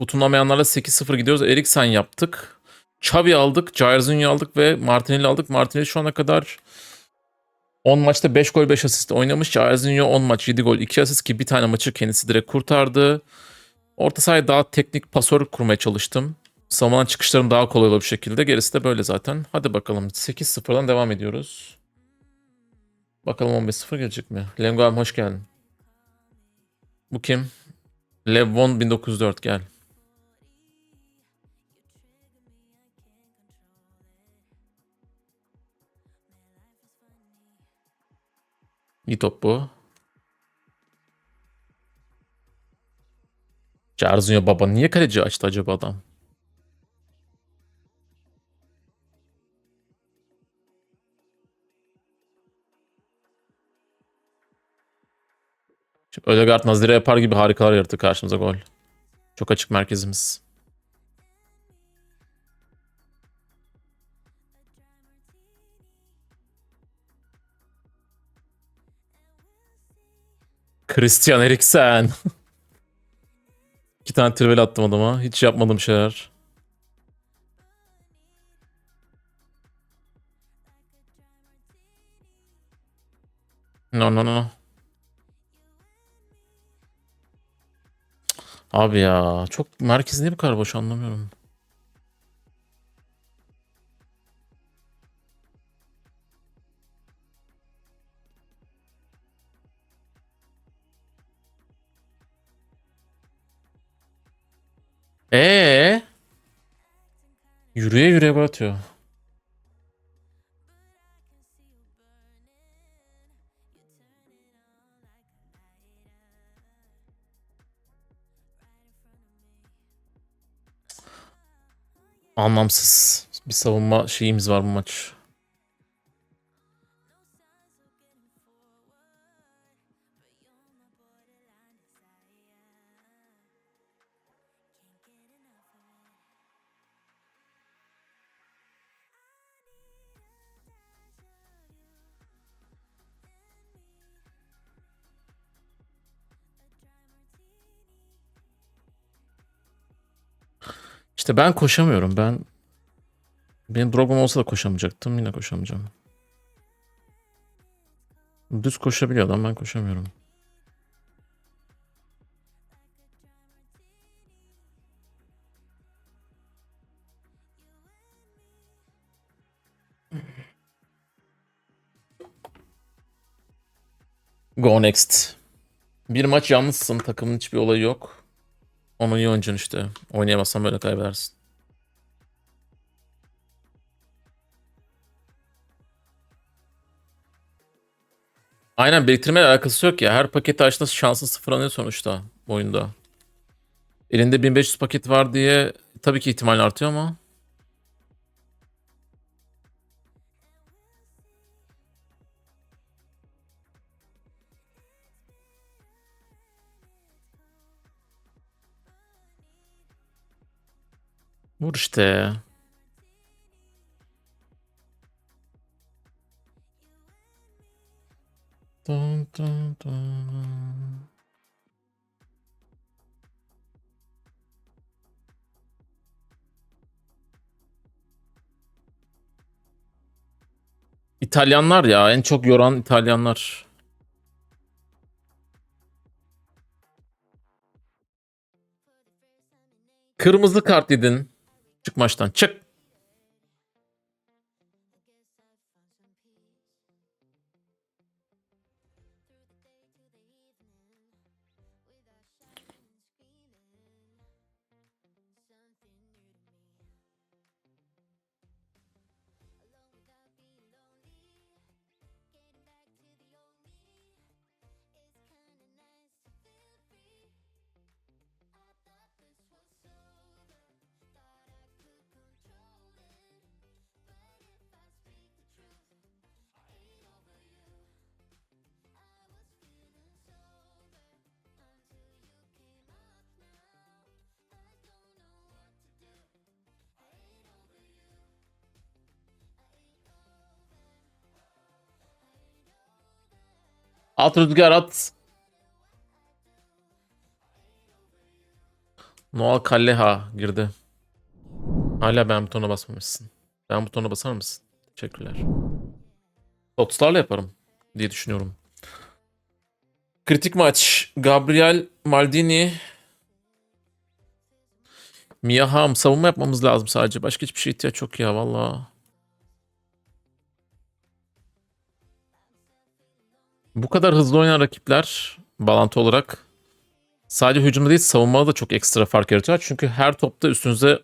Tutunamayanlarla 8-0 gidiyoruz. Eriksen yaptık. Xavi aldık. Jairzinho aldık ve Martinelli aldık. Martinelli şu ana kadar 10 maçta 5 gol 5 asist oynamış. Jairzinho 10 maç 7 gol 2 asist ki bir tane maçı kendisi direkt kurtardı. Orta sahaya daha teknik pasör kurmaya çalıştım. Savunan çıkışlarım daha kolay olur bir şekilde. Gerisi de böyle zaten. Hadi bakalım 8-0'dan devam ediyoruz. Bakalım 15-0 gelecek mi? Lenguam hoş geldin. Bu kim? Levon 1904 gel. İyi top bu. Jarzinho baba niye kaleci açtı acaba adam? Ödegaard Nazire yapar gibi harikalar yarattı karşımıza gol. Çok açık merkezimiz. Christian Eriksen. İki tane trivel attım adama. Hiç yapmadığım şeyler. No no no. Abi ya çok merkez niye bu kadar boş anlamıyorum. Ee? Yürüye yürüye gol. Anlamsız bir savunma şeyimiz var bu maç. İşte ben koşamıyorum. Ben benim Drogba'm olsa da koşamayacaktım. Yine koşamayacağım. Düz koşabiliyor adam. Ben koşamıyorum. Go next. Bir maç yalnızsın. Takımın hiçbir olayı yok. Onu iyi oynayacaksın işte. Oynayamazsan böyle kaybedersin. Aynen biriktirmeyle alakası yok ya. Her paketi açtığında şansın sıfırlanıyor sonuçta oyunda. Elinde 1500 paket var diye tabii ki ihtimal artıyor ama. Vur işte. Dun dun dun. İtalyanlar ya en çok yoran İtalyanlar. Kırmızı kart yedin. Çık maçtan çık. At rüzgar at. Noel Kalleha girdi. Hala ben butona basmamışsın. Ben butona basar mısın? Teşekkürler. Totslarla yaparım diye düşünüyorum. Kritik maç. Gabriel Maldini Mia Hamm savunma yapmamız lazım sadece. Başka hiçbir şey ihtiyaç yok ya valla. Bu kadar hızlı oynayan rakipler bağlantı olarak sadece hücumda değil savunmada da çok ekstra fark yaratıyor. Çünkü her topta üstünüze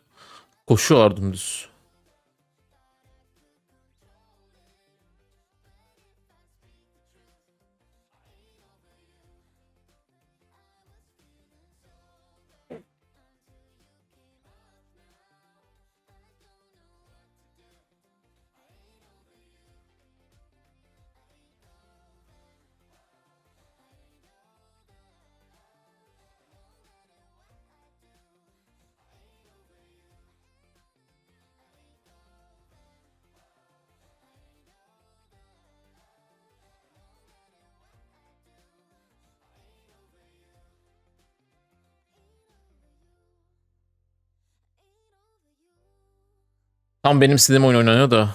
koşuyorlar dümdüz. Tam benim istediğim oyun oynanıyor da.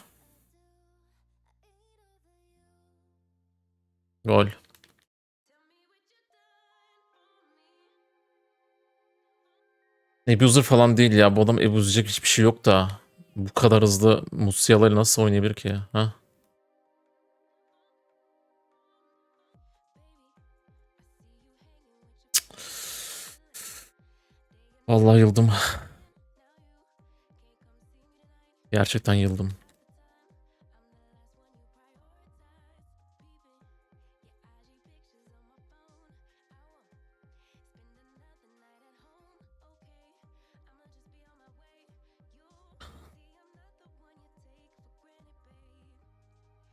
Gol. Abuser falan değil ya. Bu adam abuzecek hiçbir şey yok da. Bu kadar hızlı Musiala'yı nasıl oynayabilir ki? Ha? Vallahi yıldım. Gerçekten yıldım.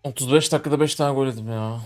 ...35 dakikada 5 tane gol yedim ya.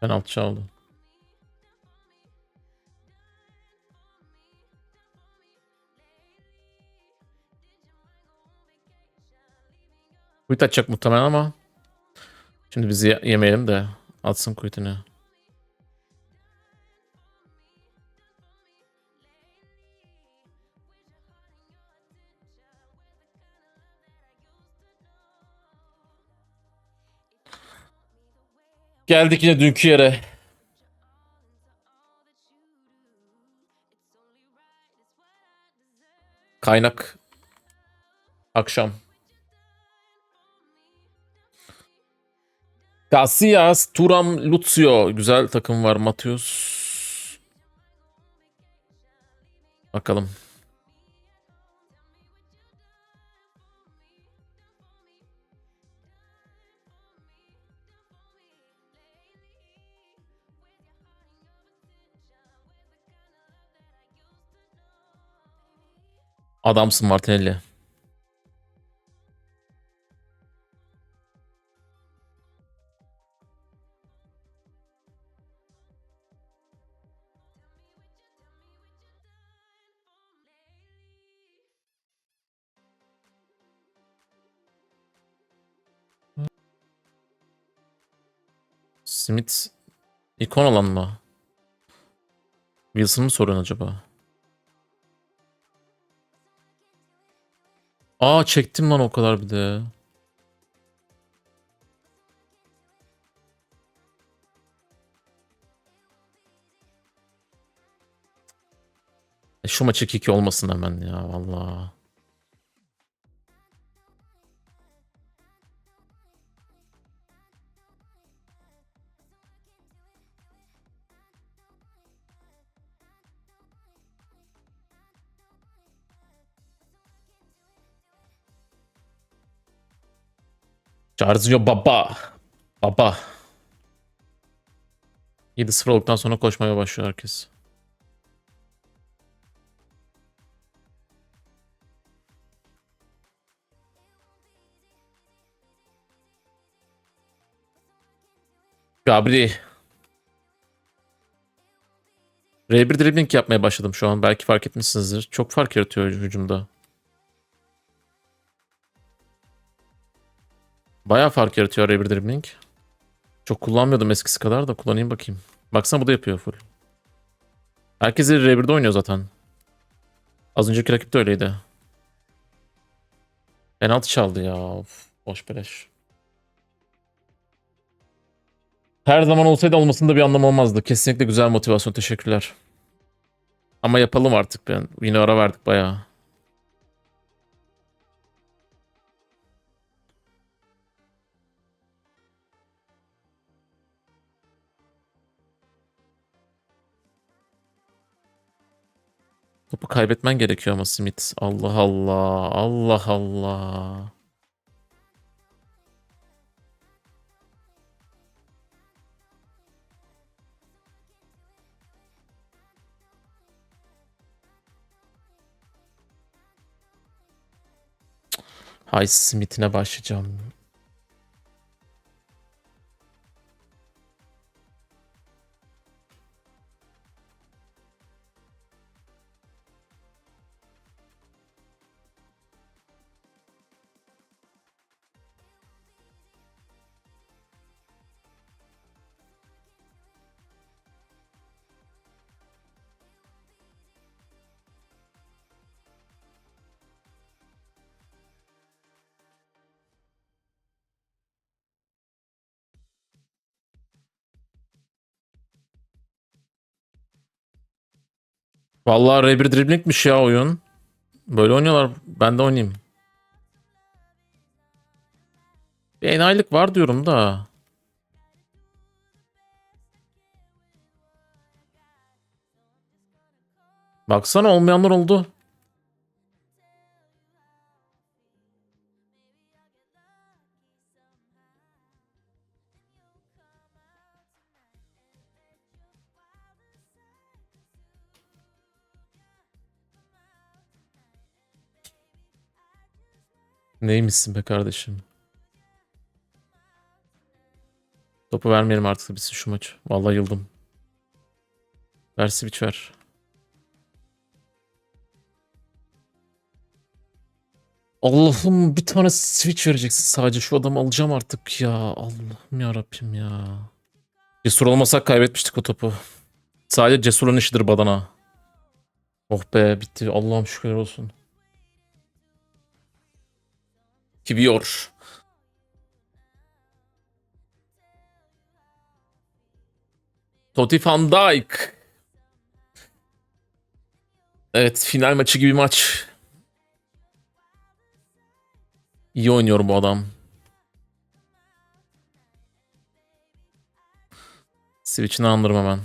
Penaltı çaldı. Kuyut atacak muhtemelen ama şimdi bizi ye- yemeyelim de atsın kuyutunu. Geldik yine dünkü yere. Kaynak. Akşam. Casillas, Turam, Lucio. Güzel takım var. Matius. Bakalım. Adamsın Martinelli. Smith ikon olan mı? Wilson sorun acaba? Aa çektim lan o kadar bir de. E, Şu maç 2-2 olmasın hemen ya valla. Çağrıcıyor baba. Baba. 7-0 olduktan sonra koşmaya başlıyor herkes. Gabri. R1 dribbling yapmaya başladım şu an. Belki fark etmişsinizdir. Çok fark yaratıyor hücumda. Bayağı fark yaratıyor R1 dribbling. Çok kullanmıyordum eskisi kadar da kullanayım bakayım. Baksana bu da yapıyor full. Herkes R1'de oynuyor zaten. Az önceki rakip de öyleydi. Penaltı çaldı ya. Of, boş beleş. Her zaman olsaydı olmasında bir anlamı olmazdı. Kesinlikle güzel motivasyon. Teşekkürler. Ama yapalım artık ben. Yine ara verdik bayağı. Topu kaybetmen gerekiyor ama Smith. Allah Allah. Allah Allah. Hay Smith'ine başlayacağım. Vallahi R1 dribblingmiş ya oyun. Böyle oynuyorlar. Ben de oynayayım. Bir enayilik var diyorum da. Baksana olmayanlar oldu. Neymişsin be kardeşim? Topu vermeyelim artık bitsin şu maç. Vallahi yıldım. Ver switch ver. Allah'ım bir tane switch vereceksin sadece. Şu adamı alacağım artık ya. Allah'ım ya Rabbim ya. Cesur olmasak kaybetmiştik o topu. Sadece cesurun işidir badana. Oh be bitti. Allah'ım şükürler olsun. Kiviyor. Totti van Dijk. Evet final maçı gibi maç. İyi oynuyor bu adam. Switch'ini andırım hemen.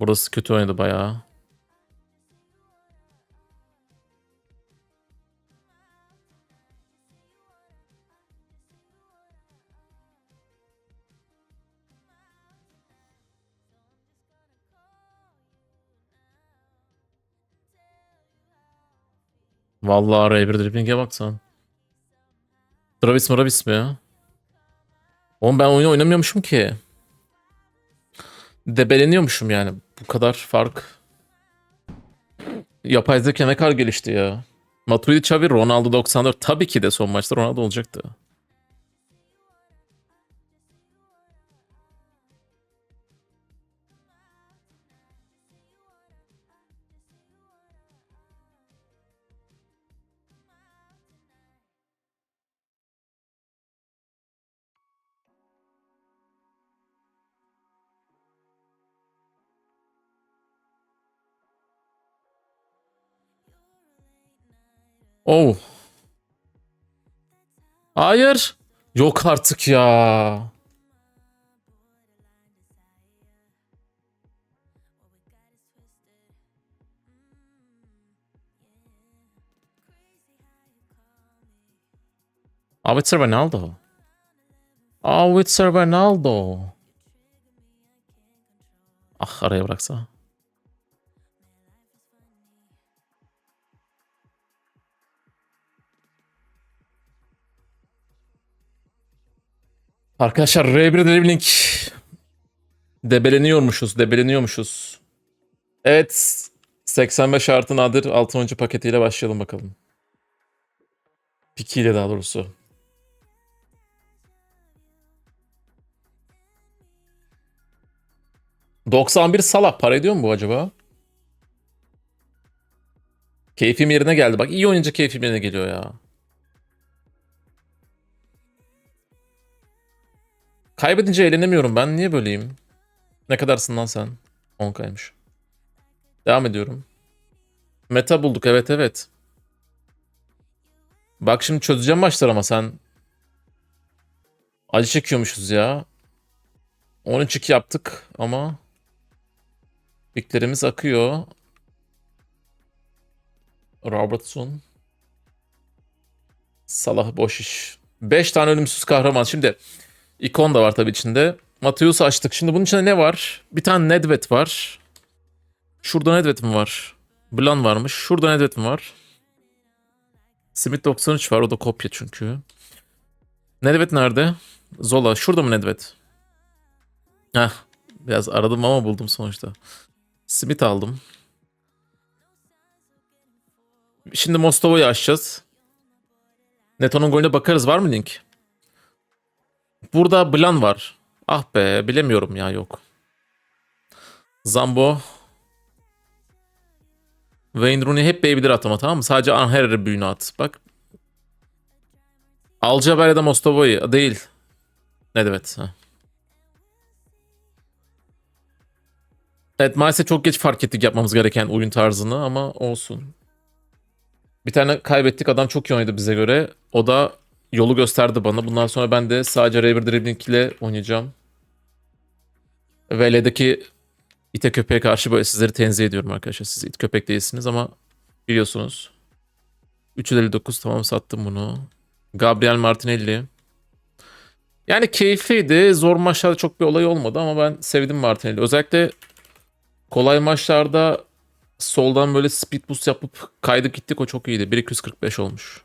Burası kötü oynadı bayağı. Vallahi R1 dribbling'e bak sen. Travis Maravis mi ya? Oğlum ben oyunu oynamıyormuşum ki. Debeleniyormuşum yani. Bu kadar fark. Yapay zeka ne kadar gelişti ya. Matuidi Xavi, Ronaldo 94. Tabii ki de son maçta Ronaldo olacaktı. Oh. Hayır. Yok artık ya. Ah, it's Ronaldo. Oh, it's Ronaldo. Ah araya bıraksa. Arkadaşlar R1 Dribbling debeleniyormuşuz, debeleniyormuşuz. Evet, 85 artı nadir 6 oyuncu paketiyle başlayalım bakalım. Piki ile daha doğrusu. ...91 Salah para ediyor mu bu acaba? Keyfim yerine geldi. Bak iyi oynayınca keyfim yerine geliyor ya. Kaybedince eğlenemiyorum ben. Niye böyleyim? Ne kadarsın lan sen? 10k'ymış. Devam ediyorum. Meta bulduk evet evet. Bak şimdi çözeceğim maçlar ama sen... Acı çekiyormuşuz ya. 13-2 yaptık ama... Piklerimiz akıyor. Robertson. Salah boş iş. 5 tane ölümsüz kahraman. Şimdi ikon da var tabii içinde. Mateus açtık. Şimdi bunun içinde ne var? Bir tane Nedved var. Şurada Nedved mi var? Blan varmış. Şurada Nedved mi var? Smith 93 var. O da kopya çünkü. Nedved nerede? Zola. Şurada mı Nedved? Heh. Biraz aradım ama buldum sonuçta. Smith aldım. Şimdi Mostova'yı açacağız. Neto'nun golüne bakarız. Var mı link? Burada Blan var. Ah be bilemiyorum ya yok. Zambo. Wayne Rooney hep Baby'dir atama tamam mı? Sadece Anher'e büyüğünü at. Bak. Alcaber ya da Mostova'yı değil. Ne evet. Ha. Evet maalesef çok geç fark ettik yapmamız gereken oyun tarzını ama olsun. Bir tane kaybettik adam çok iyi oynadı bize göre. O da yolu gösterdi bana. Bundan sonra ben de sadece Raver Dribbling ile oynayacağım. Ve LED'deki ite köpeğe karşı böyle sizleri tenzih ediyorum arkadaşlar. Siz it köpek değilsiniz ama biliyorsunuz. 359 tamam sattım bunu. Gabriel Martinelli. Yani keyifliydi. Zor maçlarda çok bir olay olmadı ama ben sevdim Martinelli. Özellikle kolay maçlarda soldan böyle speed boost yapıp kaydık gittik o çok iyiydi. 1245 olmuş.